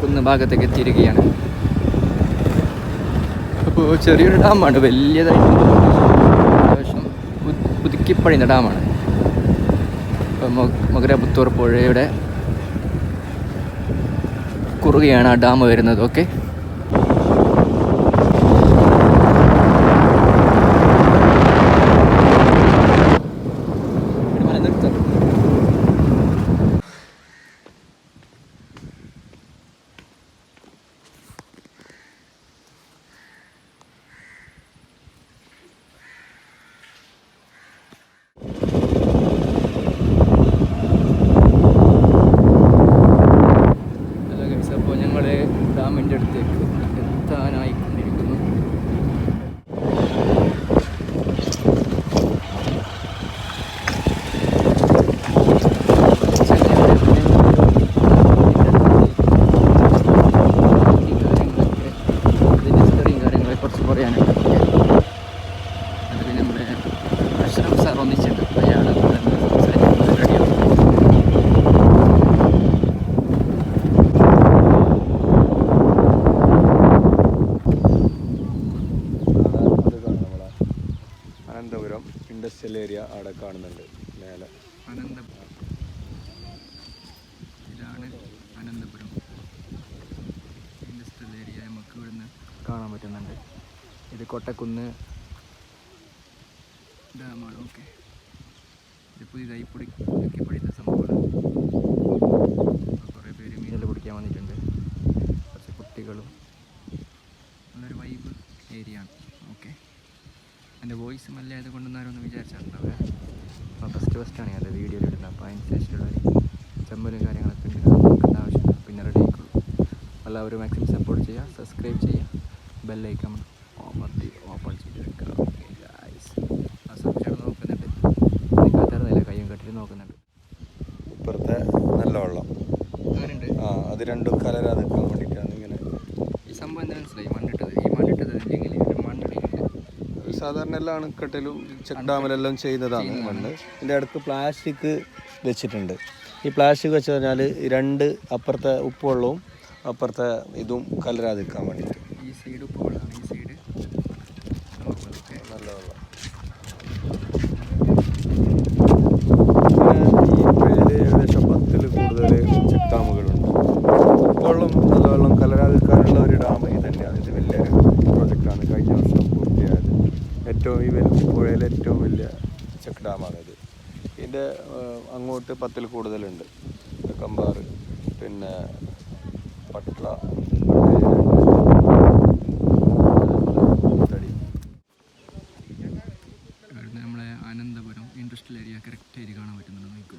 കോട്ടക്കുന്ന് ഭാഗത്തേക്ക് എത്തിയിരിക്കുകയാണ്. അപ്പോൾ ചെറിയൊരു ഡാമാണ് വലിയതായിട്ട് അത്യാവശ്യം പു- പുതുക്കിപ്പണിയുന്ന ഡാമാണ്. മകരപുത്തൂർ പുഴയുടെ കുറുകയാണ് ആ ഡാം വരുന്നത് ഓക്കെ നിർത്താം ഹലോ ഗൈസ് അപ്പോൾ ഞങ്ങൾ ഡാമിന്റെ അടുത്തേക്ക് എത്താനായിക്കൊണ്ടിരിക്കുന്നു കുറച്ച് പറയാനുണ്ട് അത് പിന്നെ നമ്മുടെ അഷ്റഫ് സാർ ഒന്നിച്ചുണ്ട് അയാൾ സംസാരിക്കുന്നത് റെഡിയാവും അത് കാണാം നമ്മളെ അനന്തപുരം ഇൻഡസ്ട്രിയൽ ഏരിയ അവിടെ കാണുന്നുണ്ട്. മേലെ. ഇൻഡസ്ട്രിയൽ കാണാൻ പറ്റുന്നുണ്ട്. ഇത് കൊട്ടക്കുന്ന് ഡാമാണ്. ഓക്കെ. ഇത് പുതിയതായി പൊടി പുതുക്കി സംഭവമാണ് കുറേ പേര് മീനിൽ പിടിക്കാൻ വന്നിട്ടുണ്ട് കുറച്ച് കുട്ടികളും നല്ലൊരു വൈബ് ഏരിയ ആണ് ഓക്കെ എന്റെ വോയിസ് മല്ലായത് കൊണ്ടൊന്നാരൊന്ന് വിചാരിച്ചിട്ടുണ്ടാവുക അപ്പോൾ ഫസ്റ്റ് ഫസ്റ്റാണ് ഞാൻ വീഡിയോയിൽ ഇടുന്നത് അപ്പോൾ അതിനനുസരിച്ചുള്ള ഒരു ചമ്മലും കാര്യങ്ങളൊക്കെ ഉണ്ട് അത് നോക്കേണ്ട ആവശ്യമില്ല പിന്നെ റെഡി ആയിക്കോളും എല്ലാവരും മാക്സിമം സപ്പോർട്ട് ചെയ്യുക സബ്സ്ക്രൈബ് ചെയ്യുക ബെല്ലൈക്കൺ ഓമർത്തി ഓപ്പൺ ചെയ്ത് വെക്കുക. ആ സബ്സ്ക്രൈബ് നോക്കുന്നുണ്ട്. നിൽക്കാത്തറിയില്ല കയ്യും കെട്ടിട്ട് നോക്കുന്നുണ്ട്. ഇപ്പുറത്തെ നല്ല വെള്ളം. ആ അത് രണ്ടും കലരാ നിൽക്കാൻ വേണ്ടിയിട്ടാണ് ഇങ്ങനെ. ഈ സംഭവം എന്താ മനസ്സിലായി? മണ്ണിട്ടത്. ഈ മണ്ണിട്ടത് ഇല്ലെങ്കിൽ സാധാരണ എല്ലാ അണക്കെട്ടിലും ചെക്ക് ഡാമിലെല്ലാം ചെയ്യുന്നതാണ് മണ്ണ്. ഇതിന്റെ അടുത്ത് പ്ലാസ്റ്റിക് വെച്ചിട്ടുണ്ട്. ഈ പ്ലാസ്റ്റിക് വെച്ച് കഴിഞ്ഞാൽ രണ്ട് അപ്പുറത്തെ ഉപ്പുവെള്ളവും അപ്പുറത്തെ ഇതും കലരാതിരിക്കാൻ വേണ്ടിട്ട് വേണ്ടിയിട്ട്. ഈ സൈഡ് ഈ സൈഡ് നല്ല വെള്ളം. ഈ പുഴയിൽ ഏകദേശം പത്തിൽ കൂടുതൽ ചെക്ക് ഡാമുകളുണ്ട് വെള്ളം നല്ല വെള്ളം കലരാതിരിക്കാനുള്ള ഒരു ഡാം ഇത് തന്നെയാണ് ഇത് വലിയൊരു പ്രോജക്റ്റാണ്. കഴിഞ്ഞ വർഷം പൂർത്തിയായത്. ഏറ്റവും ഈ വലിയ പുഴയിലെ ഏറ്റവും വലിയ ചെക്ക് ഡാമാണിത് ഇതിന്റെ അങ്ങോട്ട് പത്തിൽ കൂടുതലുണ്ട്. കമ്പാറ് പിന്നെ ഇവിടുന്ന് നമ്മളെ അനന്തപുരം ഇൻഡസ്ട്രിയൽ ഏരിയ കറക്റ്റ് ആയിട്ട് കാണാൻ പറ്റുന്നുണ്ട് നോക്കൂ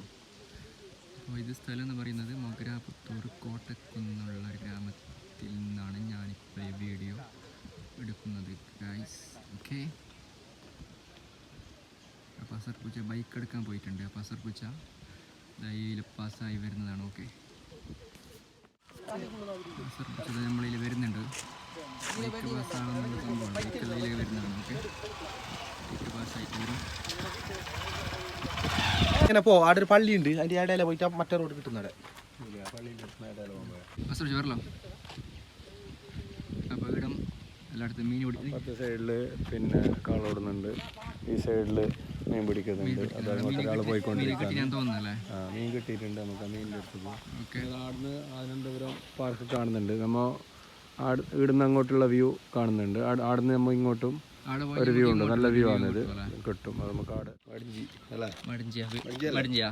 അപ്പോൾ ഇത് സ്ഥലം എന്ന് പറയുന്നത് മൊഗരാപുത്തൂർ കോട്ടക്കുന്നുള്ള ഒരു ഗ്രാമത്തിൽ നിന്നാണ് ഞാനിപ്പോൾ ഈ വീഡിയോ എടുക്കുന്നത് ഗൈസ് ഓക്കെ അപ്പോൾ അസർപൂച്ച ബൈക്ക് എടുക്കാൻ പോയിട്ടുണ്ട്. അപ്പോൾ അസർപൂച്ച ദയിൽ പാസ്സായി വരുന്നതാണ്. ഓക്കെ അസർപൂച്ച നമ്മളിൽ വരുന്നുണ്ട്. ബൈക്ക് പാസ്സാകുന്നുള്ള സംഭവമാണ് ബൈക്ക് അതിലേക്ക് വരുന്നതാണ് ഓക്കെ ബൈക്ക് പാസ്സായിട്ട് വരും. ഇങ്ങനെ പോ അവിടെ ഒരു പള്ളിയുണ്ട്. അതിന്റെ ഇടയിലെ പോയിട്ട് മറ്റേ റോഡ് കിട്ടുന്നവിടെ. അസർച്ച് വരലോ അപ്പോൾ ഇവിടം എല്ലായിടത്തും മീൻ പിടിക്കും സൈഡിൽ പിന്നെ കാളോടുന്നുണ്ട് ഈ സൈഡിൽ മീൻ പിടിക്കുന്നുണ്ട്. അത് അങ്ങോട്ട് ഒരാൾ പോയിക്കൊണ്ടിരിക്കുകയാണ് ആ മീൻ കിട്ടിയിട്ടുണ്ട് നമുക്ക് ആ മീനിന്റെ അടുത്ത് പോകാം ആടുന്ന് ആനന്ദപുരം പാർക്ക് കാണുന്നുണ്ട്. നമ്മൾ ആട് ഇവിടുന്ന് അങ്ങോട്ടുള്ള വ്യൂ കാണുന്നുണ്ട്. അവിടുന്ന് ആടുന്ന് നമ്മൾ ഇങ്ങോട്ടും ഒരു വ്യൂ ഉണ്ട്. നല്ല വ്യൂ ആണ് ഇത്. കിട്ടും. അത് നമുക്ക് ആട് മടിഞ്ചി അല്ലേ? മടിഞ്ചിയ. മടിഞ്ചിയ.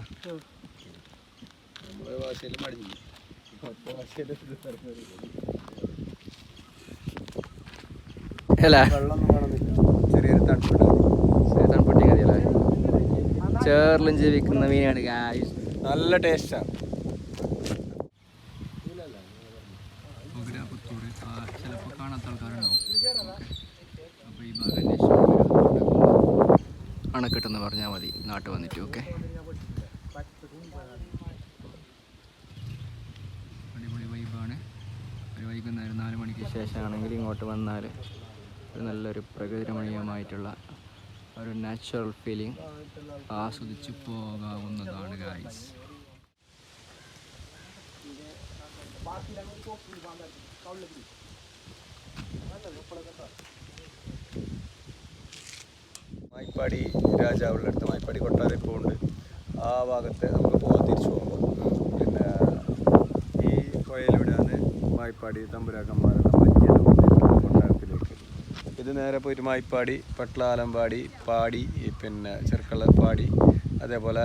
നമ്മുടെ ഭാഷയിൽ മടിഞ്ചി. അല്ലേ? വെള്ളം ചെറിയൊരു തണുപ്പ് തണുപ്പൊട്ടി കറിയല്ലേ ചേറിലും ജീവിക്കുന്ന മീനാണ് നല്ല ടേസ്റ്റാണ് ചിലപ്പോൾ കാണാത്ത ആൾക്കാരുണ്ടാവും അപ്പോൾ ഈ ഭാഗം അണക്കെട്ടെന്ന് പറഞ്ഞാൽ മതി. നാട്ടിൽ വന്നിട്ട് ഓക്കെ അടിപൊളി വൈബാണ് ഒരു വൈകുന്നേരം നാല് മണിക്ക് ശേഷമാണെങ്കിൽ ഇങ്ങോട്ട് വന്നാൽ ഒരു നല്ലൊരു പ്രകൃതിരമണീയമായിട്ടുള്ള ഒരു നാച്ചുറൽ ഫീലിംഗ് ആസ്വദിച്ച് പോകാവുന്നതാണ് ഗായ്സ് മായിപ്പാടി രാജാവുള്ള അടുത്ത് മായ്പാടി കൊട്ടാരം ഇപ്പോൾ ഉണ്ട്. ആ ഭാഗത്ത് നമുക്ക് പോകാൻ തിരിച്ചു പോകുമ്പോൾ പിന്നെ ഈ പുഴയിലൂടെയാണ് മായ്പാടി തമ്പുരാക്കന്മാരുടെ മഞ്ഞ ഇത് നേരെ പോയിട്ട് മായിപ്പാടി പട്ലാലമ്പാടി പാടി പിന്നെ ചെറുക്കളപ്പാടി അതേപോലെ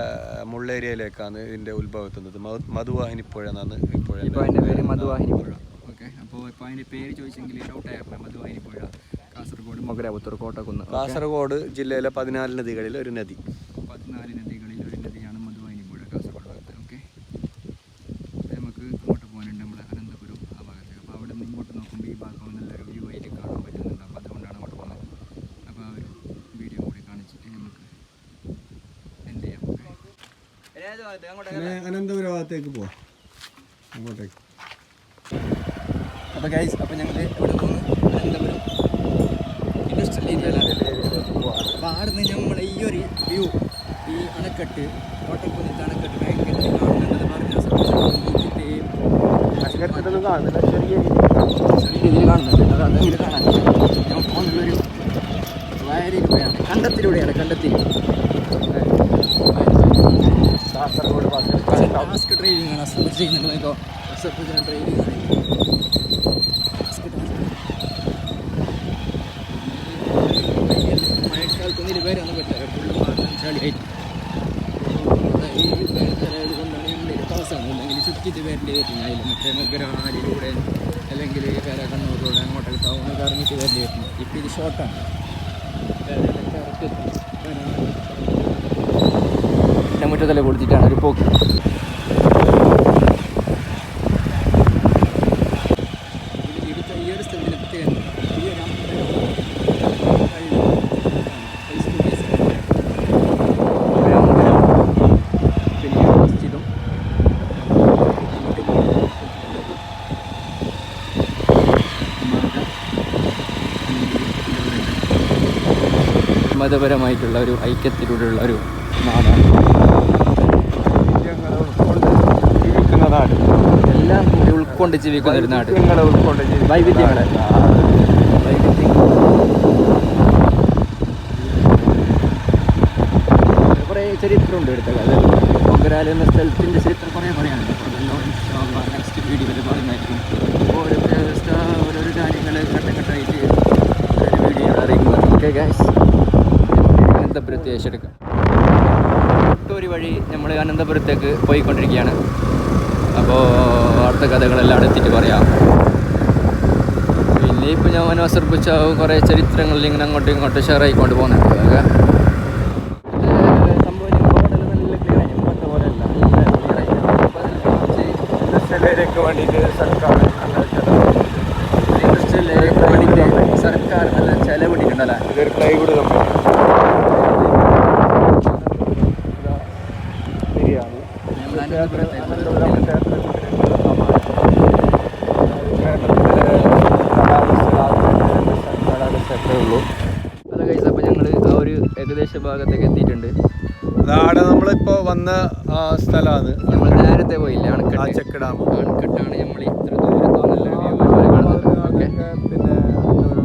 മുള്ളേരിയയിലേക്കാണ് ഇതിന്റെ ഉത്ഭവത്തുന്നത്. മധു മധുവാഹിനി പുഴ എന്നാണ് ഈ പുഴ മധുവാഹിനി പുഴ ഓക്കെ അപ്പോൾ ഇപ്പോൾ അതിന്റെ പേര് ചോദിച്ചെങ്കിൽ ഡൗട്ടായിരുന്നു മധുവാഹിനി പുഴ കാസർഗോഡ് മകരാപുത്തൂർ കോട്ടക്കുന്ന്. കാസർഗോഡ് ജില്ലയിലെ പതിനാല് നദികളിൽ ഒരു നദി. പതിനാല് നദികളിൽ ഒരു നദിയാണ് മധുവാഹിനി പുഴ കാസർഗോഡ് ഭാഗത്ത് ഓക്കെ അപ്പോൾ നമുക്ക് അങ്ങോട്ട് പോകാനുണ്ട് നമ്മുടെ അനന്തപുരം ആ ഭാഗത്തേക്ക് അപ്പോൾ അവിടെ നിന്ന് ഇങ്ങോട്ട് നോക്കുമ്പോൾ ഈ ഭാഗം നല്ലൊരു വ്യൂ ആയിട്ട് കാണാൻ പറ്റുന്നുണ്ട് അപ്പോൾ അതുകൊണ്ടാണ് അങ്ങോട്ട് പോകുന്നത് അപ്പോൾ ആ ഒരു വീഡിയോ കൂടി കാണിച്ചിട്ട് നമുക്ക് എന്ത് ചെയ്യാം പിന്നെ അനന്തപുരം ഭാഗത്തേക്ക് പോവാം. അങ്ങോട്ടേക്ക്. അപ്പോൾ ഗൈസ് അപ്പോൾ ഞങ്ങൾ ഇവിടെ നിന്ന് അനന്തപുരം ഇൻഡസ്ട്രിയൽ ഏരിയയിലാണ് അപ്പോൾ ആടുന്ന് നമ്മൾ ഈ ഒരു വ്യൂ ഈ അണക്കെട്ട് കോട്ടക്കുന്നിത്തെ അണക്കെട്ട് ഭയങ്കര കാണുന്നുണ്ടെന്ന് പറഞ്ഞ അശ്വരത്തിലൊന്നും കാണുന്നില്ല ചെറിയ ചെറിയ രീതിയിൽ കാണുന്നുണ്ട്. അത് അതെങ്കിലും കാണാൻ ഞാൻ പോകുന്നുള്ളൊരു വയലിലൂടെയാണ് കണ്ടത്തിലൂടെയാണ് കണ്ടത്തിൽ. കാസർഗോഡ് ടാസ്ക് ഡ്രൈവിംഗ് ആണ് അസംബിൾ ചെയ്യുന്നത് ഇപ്പോൾ അസംബിൾ ഡ്രൈവിംഗ് ആണ്. മഴക്കാലത്തൊന്നും ഇത് വരാൻ പറ്റില്ല ഫുള്ള് മാത്രം ചളിയായിട്ട്. ഈ വേനലായത് കൊണ്ടാണ് നമ്മൾ പാസ്സാണ് അല്ലെങ്കിൽ ചുറ്റിട്ട് അതിൽ മറ്റേ അല്ലെങ്കിൽ വേറെ കണ്ണൂരിലൂടെ അങ്ങോട്ടേക്ക് ടൗണ് കറങ്ങിയിട്ട് വരേണ്ടി വരുന്നു ഇപ്പം ഇത് ഷോർട്ടാണ് മുറ്റത്തല്ലേ കൊടുത്തിട്ടാണ് ഒരു പോക്ക് ഇതിൽ എടുത്ത ഈ ഒരു സ്ഥലത്തിന് പ്രത്യേകത ഈ ഒരു അമ്പലം ഹൈസ്കൂൾ ബേസ് ഒരു അമ്പലം കൊടുത്തിട്ടാണ് ഒരു പോക്ക്. മതപരമായിട്ടുള്ള ഒരു ഐക്യത്തിലൂടെയുള്ള ഒരു നാടാണ് ജീവിക്കുന്ന നാട് എല്ലാം കൂടി ഉൾക്കൊണ്ട് ജീവിക്കുന്ന ഒരു നാട്. വൈവിധ്യങ്ങളെ ഉൾക്കൊണ്ട് ജീവിക്കുന്ന വൈവിധ്യങ്ങളെ. കുറേ ചരിത്രമുണ്ട് എടുത്തത്. മൊഗരാൽ എന്ന സ്ഥലത്തിന്റെ ചരിത്രം കുറേ പറയാനുണ്ട്. നെക്സ്റ്റ് വീഡിയോയിൽ പറയുന്നതായിരിക്കും ഓരോ വ്യവസ്ഥ ഓരോരോ കാര്യങ്ങൾ ഘട്ടഘട്ടമായിട്ട് ഒരു വീഡിയോ അറിയിക്കുന്നത് ഓക്കെ ഗാസ് അനന്തപുരത്ത് ഏറ്റെടുക്കാം ഒരു വഴി നമ്മൾ അനന്തപുരത്തേക്ക് പോയിക്കൊണ്ടിരിക്കുകയാണ്. അപ്പോൾ അടുത്ത കഥകളെല്ലാം അടുത്തിട്ട് പറയാം. പിന്നെ ഇപ്പം ഞാൻ മനോസർപ്പിച്ച കുറേ ചരിത്രങ്ങളിൽ ഇങ്ങനെ അങ്ങോട്ടും ഇങ്ങോട്ടും ഷെയർ ആയിക്കൊണ്ട് പോകുന്നുണ്ട്. അതൊക്കെ വേണ്ടിയിട്ട് സർക്കാർ നല്ല ചെലവ് സർക്കാർ നല്ല ചെലവിട്ടിട്ടുണ്ടല്ലേ ഇതൊരു പ്ലൈവുഡ് കമ്പനി ശരിയാണ് നമ്മൾ അനന്തപുരത്തെ കേരളത്തിലെ ഉള്ളൂ ഹലോ ഗൈസ് അപ്പോൾ ഞങ്ങൾ ആ ഒരു ഏകദേശ ഭാഗത്തേക്ക് എത്തിയിട്ടുണ്ട് അതാണ് ആ സ്ഥലമാണ് നമ്മൾ നേരത്തെ പോയില്ല അണക്കെട്ട്? ഡാം അണക്കെട്ടാണ് നമ്മൾ ഇത്ര പിന്നെ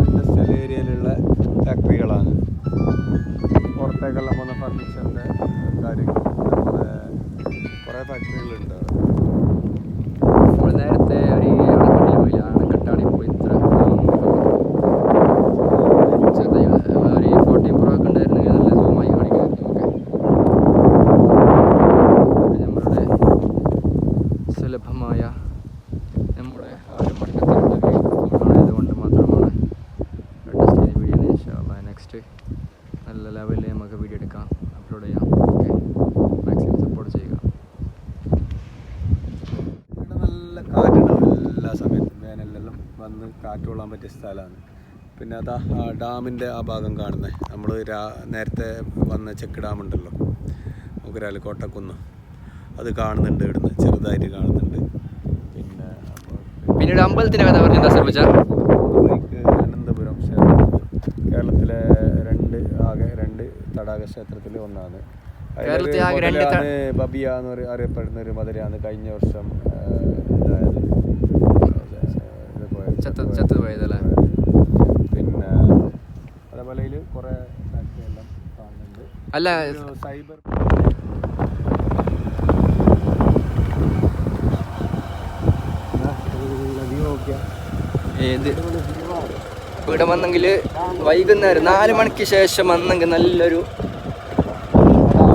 ഇൻഡസ്ട്രിയൽ ഏരിയയിലുള്ള ഫാക്ടറികളാണ് പുറത്തേക്കെല്ലാം പോകുന്ന ഫർണിച്ചറിന്റെ കാര്യങ്ങൾ. കുറേ ഫാക്ടറികളുണ്ട് അവിടെ നമ്മൾ നേരത്തെ ഒരു അണക്കെട്ടിൽ പോയില്ല അണക്കെട്ടാണ് ഇപ്പോൾ ഇത്ര ചെറുതായി ഒരു ഫോർട്ടീൻ പ്രോ ഒക്കെ ഉണ്ടായിരുന്നെങ്കിൽ നല്ല സൂമായി കാണിക്കുമായിരുന്നു ഓക്കെ നമ്മളുടെ സുലഭമായ നമ്മുടെ ആ ഒരു മട്ടത്തിലുള്ള ഫോണായത് കൊണ്ട് മാത്രമാണ് ലേറ്റസ്റ്റ് ചെയ്ത വീഡിയോ നെക്സ്റ്റ് നല്ല ലെവലിൽ നമുക്ക് വീഡിയോ എടുക്കാം അപ്ലോഡ് ചെയ്യാം ഓക്കെ മാക്സിമം സപ്പോർട്ട് ചെയ്യുക ഇവിടെ നല്ല കാറ്റുണ്ടാവും എല്ലാ സമയത്തും വേനലിലെല്ലാം വന്ന് കാറ്റ് കൊള്ളാൻ പറ്റിയ സ്ഥലമാണ്. പിന്നെ അതാ ആ ഡാമിന്റെ ആ ഭാഗം കാണുന്നത് നമ്മൾ രാ നേരത്തെ വന്ന ചെക്ക് ഡാം ഉണ്ടല്ലോ. മുഗരാൽ കോട്ടക്കുന്ന്. അത് കാണുന്നുണ്ട് ഇവിടുന്ന്. ചെറുതായിട്ട് കാണുന്നുണ്ട്. പിന്നെ പിന്നെ പിന്നീട് അമ്പലത്തിന്റെ കഥ പറഞ്ഞു എന്താ ശ്രമിച്ച ബൈക്ക് അനന്തപുരം ക്ഷേത്രം. കേരളത്തിലെ രണ്ട് ആകെ രണ്ട് തടാക ക്ഷേത്രത്തിൽ ഒന്നാണ്. കേരളത്തിൽ ബബിയ എന്ന് അറിയപ്പെടുന്ന ഒരു മതിലാണ് കഴിഞ്ഞ വർഷം ഇതായത്. ചത്ത ചത്തു പോയതല്ലേ? പിന്നെ അതേപോലെ ഇതിൽ കുറേ ഫാക്ടറി എല്ലാം കാണുന്നുണ്ട്. അല്ല സൈബർ ഏത്? ഇവിടെ വന്നെങ്കിൽ വൈകുന്നേരം നാല് മണിക്ക് ശേഷം വന്നെങ്കിൽ നല്ലൊരു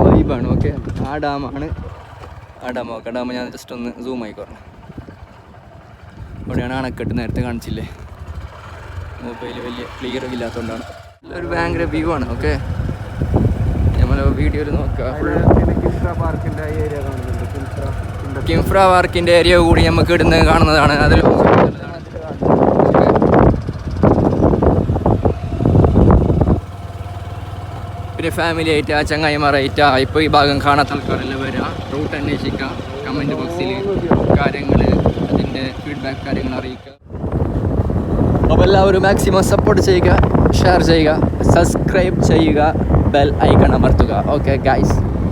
വൈബാണ് ഓക്കെ ആ ഡാമാണ് ആ ഡാം ഓക്കെ ഡാം ഞാൻ ജസ്റ്റ് ഒന്ന് സൂം ആയിക്കോറണം അവിടെയാണ് അണക്കെട്ട് നേരത്തെ കാണിച്ചില്ലേ? മൊബൈൽ വലിയ ക്ലിയർ ഇല്ലാത്തതുകൊണ്ടാണ് ഒരു ഭയങ്കര വ്യൂ ആണ് ഓക്കെ നമ്മൾ വീഡിയോയിൽ നോക്കുക കിംഫ്ര പാർക്കിന്റെ ഏരിയ കൂടി നമുക്ക് ഇടുന്ന് കാണുന്നതാണ്. അതിൽ പിന്നെ ഫാമിലി ആയിട്ട് ആ ചങ്ങായിമാരായിട്ട് ഇപ്പോൾ ഈ ഭാഗം കാണാത്ത ആൾക്കാരെല്ലാം വരിക റൂട്ട് അന്വേഷിക്കുക കമന്റ് ബോക്സിൽ കാര്യങ്ങൾ അതിന്റെ ഫീഡ്ബാക്ക് കാര്യങ്ങൾ അറിയിക്കുക. അപ്പോൾ എല്ലാവരും മാക്സിമം സപ്പോർട്ട് ചെയ്യുക ഷെയർ ചെയ്യുക സബ്സ്ക്രൈബ് ചെയ്യുക ബെൽ ഐക്കൺ അമർത്തുക. Okay guys